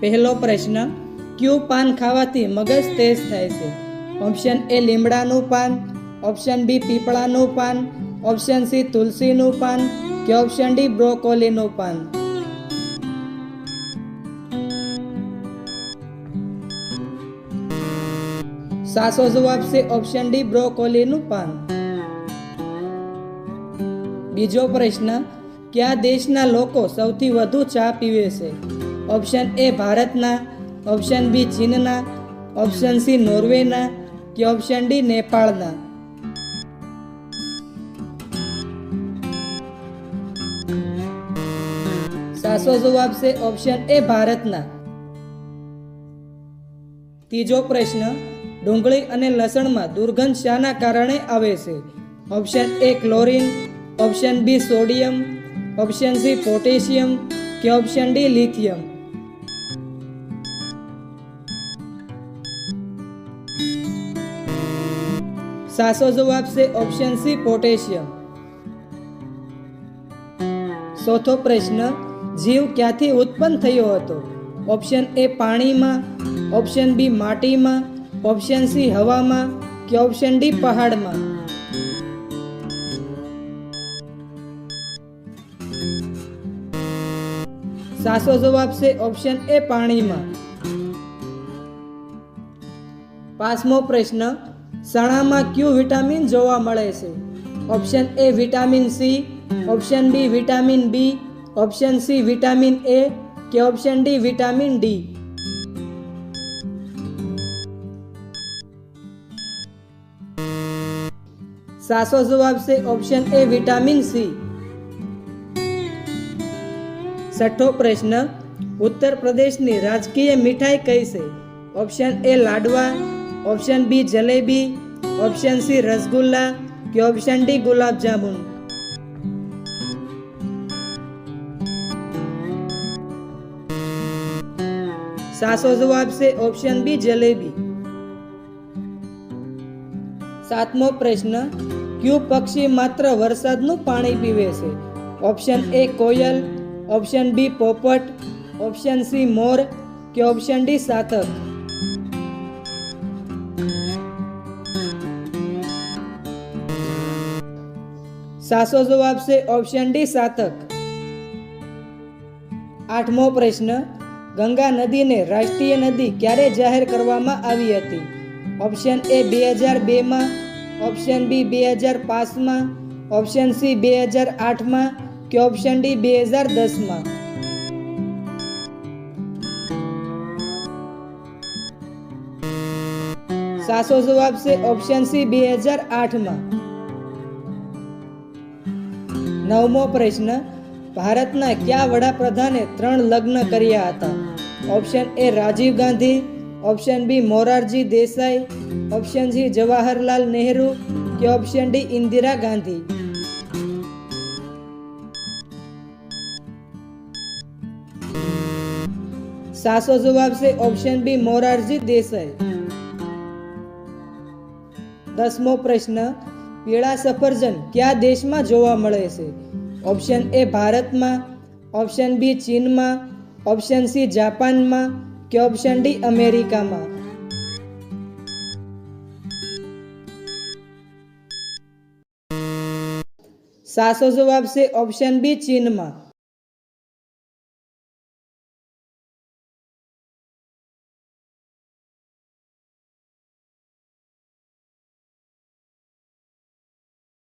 પહેલો પ્રશ્ન, ક્યુ પાન ખાવાથી મગજ તેજ થાય છે? ઓપ્શન એ લીમડાનું પાન, ઓપ્શન બી પીપળાનું પાન, ઓપ્શન સી તુલસીનું પાન, કે ઓપ્શન ડી બ્રોકોલીનું પાન? સાચો જવાબ છે ઓપ્શન ડી બ્રોકોલીનું પાન. બીજો પ્રશ્ન, કયા દેશના લોકો સૌથી વધુ ચા પીવે છે? ઓપ્શન એ ભારતના ઓપ્શન બી ચીનના ઓપ્શન સી નોર્વેના કે ઓપ્શન ડી નેપાળના? સાચો જવાબ છે ઓપ્શન એ ભારતના. ત્રીજો પ્રશ્ન, ડુંગળી અને લસણમાં દુર્ગંધ શાના કારણે આવે છે? Option A chlorine option B sodium option C potassium કે ઓપ્શન ડી લિથિયમ સાચો જવાબ છે ઓપ્શન સી પોટેશિયમ ચોથો પ્રશ્ન, જીવ ક્યાંથી ઉત્પન્ન થયો હતો? ઓપ્શન એ પાણીમાં ઓપ્શન બી માટીમાં ઓપ્શન સી હવામાં કે ઓપ્શન ડી પહાડમાં? સાચો જવાબ છે ઓપ્શન એ પાણીમાં. પાંચમો પ્રશ્ન ચણામાં ક્યુ વિટામિન જોવા મળે છે? Option A vitamin C, option B vitamin B, option C vitamin A કે ઓપ્શન ડી વિટામિન ડી? સાચો જવાબ છે ઓપ્શન એ વિટામિન સી. છઠ્ઠો પ્રશ્ન, ઉત્તર પ્રદેશની રાજકીય મીઠાઈ કઈ છે? ઓપ્શન એ લાડવા option B jalebi option C rasgulla કે ઓપ્શન ડી ગુલાબજામુન સાચો જવાબ છે ઓપ્શન બી જલેબી સાતમો પ્રશ્ન ક્યુ પક્ષી માત્ર વરસાદનું પાણી પીવે છે ઓપ્શન એ કોયલ ઓપ્શન બી પોપટ ઓપ્શન સી મોર કે ઓપ્શન ડી સાતક સાચો જવાબ છે ઓપ્શન ડી સાતક. આઠમો પ્રશ્ન, ગંગા નદીને રાષ્ટ્રીય નદી ક્યારે જાહેર કરવામાં આવી હતી? ઓપ્શન એ બે હજાર બેમાં ઓપ્શન બી બે હજાર પાંચમાં ઓપ્શન સી બે હજાર આઠમાં કે ઓપ્શન ડી બે હજાર દસમાં સાચો જવાબ છે ઓપ્શન સી બે હજાર આઠમાં નવમો પ્રશ્ન, ભારતના કયા વડાપ્રધાને ત્રણ લગ્ન કર્યા હતા? Option A Rajiv Gandhi, option B Morarji Desai, option C Jawaharlal Nehru કે ઓપ્શન ડી ઇન્દિરા ગાંધી? સાસો જવાબ છે ઓપ્શન બી મોરારજી દેસાઈ. દસમો પ્રશ્ન પીળા સફરજન કયા દેશમાં જોવા મળે છે? ઓપ્શન એ ભારતમાં. ઓપ્શન બી ચીનમાં. ઓપ્શન સી જાપાનમાં. કે ઓપ્શન ડી અમેરિકામાં? સાસો જવાબ છે ઓપ્શન બી ચીનમાં.